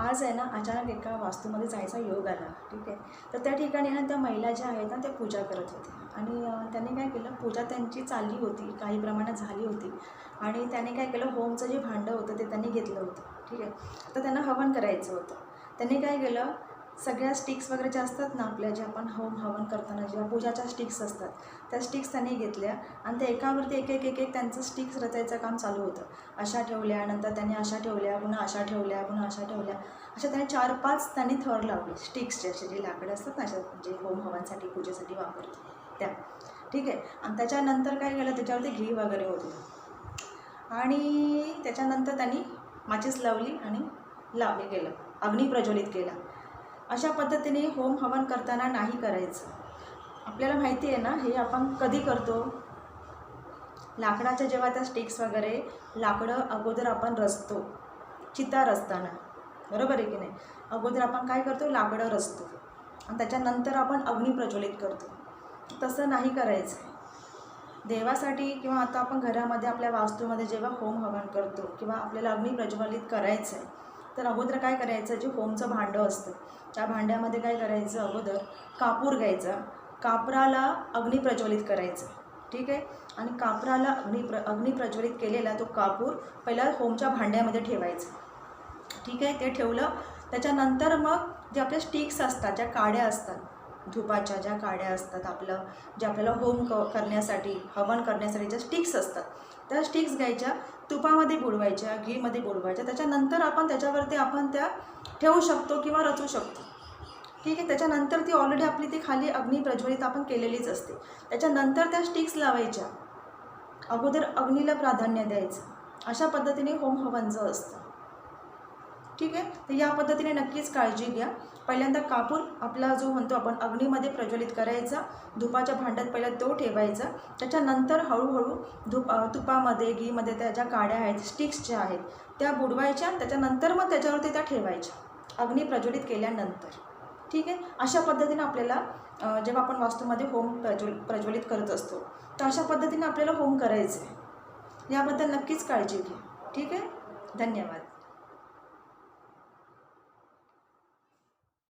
आज आहे ना अचानक एका वास्तूमध्ये जायचा योग आला ठीक आहे? तर त्या ठिकाणी ना त्या महिला ज्या आहेत ना त्या पूजा करत होत्या. आणि त्यांनी काय केलं पूजा त्यांची चालली होती काही प्रमाणात झाली होती. आणि त्याने काय केलं होमचं जे भांडं होतं ते त्यांनी घेतलं होतं ठीक आहे? तर त्यांना हवन करायचं होतं. त्यांनी काय केलं सगळ्या स्टिक्स वगैरे ज्या असतात ना आपल्या ज्या आपण होम हवन करताना ज्या पूजाच्या स्टिक्स असतात त्या स्टिक्स त्यांनी घेतल्या आणि त्या एकावरती एक एक एक एक त्यांचं स्टिक्स रचायचं काम चालू होतं. अशा ठेवल्या नंतर त्यांनी अशा ठेवल्या पुन्हा अशा ठेवल्या पुन्हा अशा ठेवल्या. अशा त्यांनी चार पाच त्यांनी थर लावले स्टिक्सचे असे जे लाकडं असतात ना अशा जे होम हवनसाठी पूजेसाठी वापरतो त्या. ठीक आहे? आणि त्याच्यानंतर काय केलं त्याच्यावरती घी वगैरे होती. आणि त्याच्यानंतर त्यांनी माचीस लावली आणि लावले गेलं अग्नी प्रज्वलित केला. अशा पद्धतीने होम हवन करताना नाही करायचं. आपल्याला माहिती आहे ना हे आपण कधी करतो? लाकडाच्या जेव्हा त्या स्टिक्स वगैरे लाकडं अगोदर आपण रचतो चिता रचताना बरोबर आहे की नाही? अगोदर आपण काय करतो? लाकडं रचतो आणि त्याच्यानंतर आपण अग्नी प्रज्वलित करतो. तसं नाही करायचं. देवासाठी किंवा आता आपण घरामध्ये आपल्या वास्तूमध्ये जेव्हा होम हवन करतो किंवा आपल्याला अग्नी प्रज्वलित करायचं आहे तर अगोदर काय करायचं जे होमचं भांडं असतं त्या भांड्यामध्ये काय करायचं अगोदर कापूर घ्यायचा. कापराला अग्नी प्रज्वलित करायचं. ठीक आहे? आणि कापराला अग्नी प्र अग्नी प्रज्वलित केलेला तो कापूर पहिला होमच्या भांड्यामध्ये ठेवायचा. ठीक आहे? ते ठेवलं. त्याच्यानंतर मग जे आपल्या स्टिक्स असतात ज्या काड्या असतात धुपाच्या ज्या काड्या असतात आपलं जे आपल्याला होम क करण्यासाठी हवन करण्यासाठी ज्या स्टिक्स असतात त्या स्टिक्स घ्यायच्या तुपामध्ये बुडवायच्या घीमध्ये बुडवायच्या. त्याच्यानंतर आपण त्याच्यावरती आपण त्या ठेवू शकतो किंवा रचू शकतो. ठीक आहे? त्याच्यानंतर ती ऑलरेडी आपली ती खाली अग्नी प्रज्वलित आपण केलेलीच असते. त्याच्यानंतर त्या स्टिक्स लावायच्या. अगोदर अग्नीला प्राधान्य द्यायचं. अशा पद्धतीने होम हवनचं असतं. ठीक आहे? तर या पद्धतीने नक्कीच काळजी घ्या. पहिल्यांदा कापूर आपला जो म्हणतो आपण अग्नीमध्ये प्रज्वलित करायचा. धुपाच्या भांड्यात पहिला तो ठेवायचा. त्याच्यानंतर हळूहळू धूप तुपामध्ये घीमध्ये त्या ज्या काड्या आहेत स्टिक्स ज्या आहेत त्या बुडवायच्या. त्याच्यानंतर मग त्याच्यावरती त्या ठेवायच्या. अग्नी प्रज्वलित केल्यानंतर. ठीक आहे? अशा पद्धतीने आपल्याला जेव्हा आपण वास्तूमध्ये होम प्रज्वल प्रज्वलित करत असतो तर अशा पद्धतीने आपल्याला होम करायचं आहे याबद्दल नक्कीच काळजी घ्या. ठीक आहे? धन्यवाद.